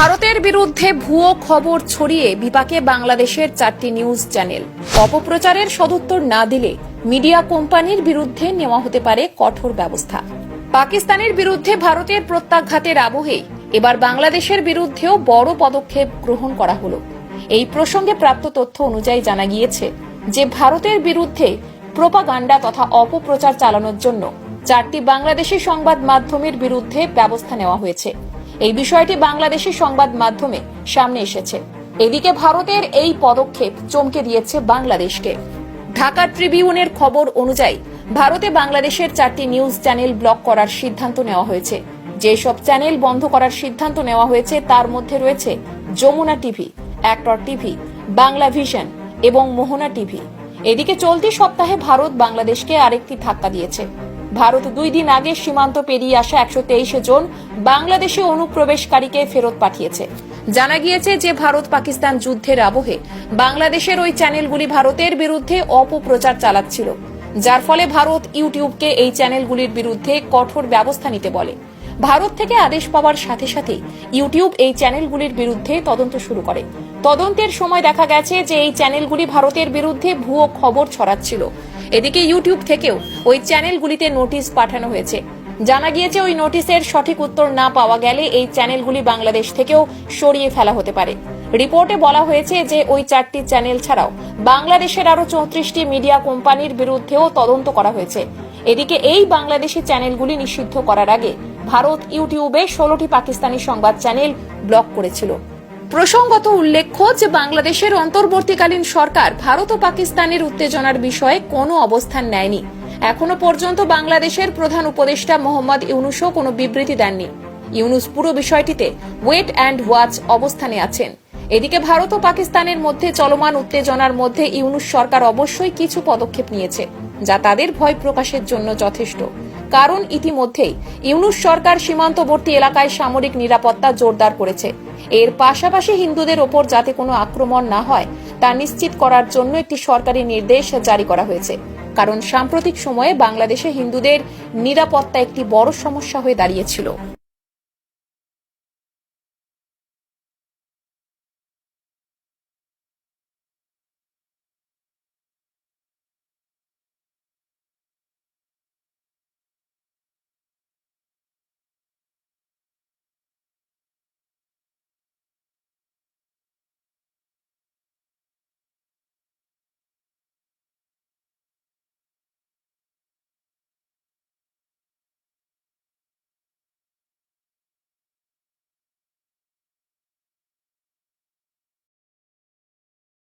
ভারতের বিরুদ্ধে ভুয়ো খবর ছড়িয়ে বিপাকে বাংলাদেশের চারটি নিউজ চ্যানেল। অপপ্রচারের সদুত্তর না দিলে মিডিয়া কোম্পানির বিরুদ্ধে নেওয়া হতে পারে কঠোর ব্যবস্থা। পাকিস্তানের বিরুদ্ধে ভারতের প্রত্যাঘাতের আবহে এবার বাংলাদেশের বিরুদ্ধেও বড় পদক্ষেপ গ্রহণ করা হলো। এই প্রসঙ্গে প্রাপ্ত তথ্য অনুযায়ী জানা গিয়েছে যে, ভারতের বিরুদ্ধে প্রোপাগান্ডা তথা অপপ্রচার চালানোর জন্য চারটি বাংলাদেশি সংবাদ মাধ্যমের বিরুদ্ধে ব্যবস্থা নেওয়া হয়েছে। এই বিষয়টি বাংলাদেশি সংবাদ মাধ্যমে সামনে এসেছে। এদিকে ভারতের এই পদক্ষেপ চমকে দিয়েছে বাংলাদেশকে। ঢাকা ট্রিবিউনের খবর অনুযায়ী, ভারতে বাংলাদেশের চারটি নিউজ চ্যানেল ব্লক করার সিদ্ধান্ত নেওয়া হয়েছে। যেসব চ্যানেল বন্ধ করার সিদ্ধান্ত নেওয়া হয়েছে, তার মধ্যে রয়েছে Jamuna TV actor TV, Bangla vision এবং মোহনা টিভি। এদিকে চলতি সপ্তাহে ভারত বাংলাদেশকে আরেকটি ধাক্কা দিয়েছে। ভারত দুই দিন আগে সীমান্ত পেরিয়ে আসা একশো তেইশে জন বাংলাদেশে অনুপ্রবেশকারীকে ফেরত পাঠিয়েছে। জানা গিয়েছে যে ভারত পাকিস্তান যুদ্ধের আবহে বাংলাদেশের ওই চ্যানেলগুলি ভারতের বিরুদ্ধে অপপ্রচার চালাচ্ছিল, যার ফলে ভারত ইউটিউবকে এই চ্যানেলগুলির বিরুদ্ধে কঠোর ব্যবস্থা নিতে বলে। ভারত থেকে আদেশ পাওয়ার সাথে সাথে ইউটিউব এই চ্যানেলগুলির বিরুদ্ধে তদন্ত শুরু করে। তদন্তের সময় দেখা গেছে যে এই চ্যানেলগুলি ভারতের বিরুদ্ধে ভুয়ো খবর ছড়াচ্ছিল। এদিকে ইউটিউব থেকেও ওই চ্যানেলগুলিতে নোটিশ পাঠানো হয়েছে। জানা গিয়েছে ওই নোটিশের সঠিক উত্তর না পাওয়া গেলে এই চ্যানেলগুলি বাংলাদেশ থেকেও সরিয়ে ফেলা হতে পারে। রিপোর্টে বলা হয়েছে যে ওই চারটি চ্যানেল ছাড়াও বাংলাদেশের আরও চৌত্রিশটি মিডিয়া কোম্পানির বিরুদ্ধেও তদন্ত করা হয়েছে। এদিকে এই বাংলাদেশি চ্যানেলগুলি নিষিদ্ধ করার আগে ভারত ইউটিউবে ষোলোটি পাকিস্তানি সংবাদ চ্যানেল ব্লক করেছিল। প্রসঙ্গত উল্লেখ্য যে বাংলাদেশের অন্তর্বর্তীকালীন সরকার ভারত ও পাকিস্তানের উত্তেজনার বিষয়ে কোনো অবস্থান নেয়নি। এখনও পর্যন্ত বাংলাদেশের প্রধান উপদেষ্টা মোহাম্মদ ইউনুসও কোনো বিবৃতি দেননি। ইউনুস পুরো বিষয়টিতে ওয়েট অ্যান্ড ওয়াচ অবস্থানে আছেন। এদিকে ভারত ও পাকিস্তানের মধ্যে চলমান উত্তেজনার মধ্যে ইউনুস সরকার অবশ্যই কিছু পদক্ষেপ নিয়েছে, যা তাদের ভয় প্রকাশের জন্য যথেষ্ট। কারণ ইতিমধ্যেই ইউনুস সরকার সীমান্তবর্তী এলাকায় সামরিক নিরাপত্তা জোরদার করেছে। এর পাশাপাশি হিন্দুদের ওপর যাতে কোনো আক্রমণ না হয়, তা নিশ্চিত করার জন্য একটি সরকারি নির্দেশ জারি করা হয়েছে। কারণ সাম্প্রতিক সময়ে বাংলাদেশে হিন্দুদের নিরাপত্তা একটি বড় সমস্যা হয়ে দাঁড়িয়েছিল।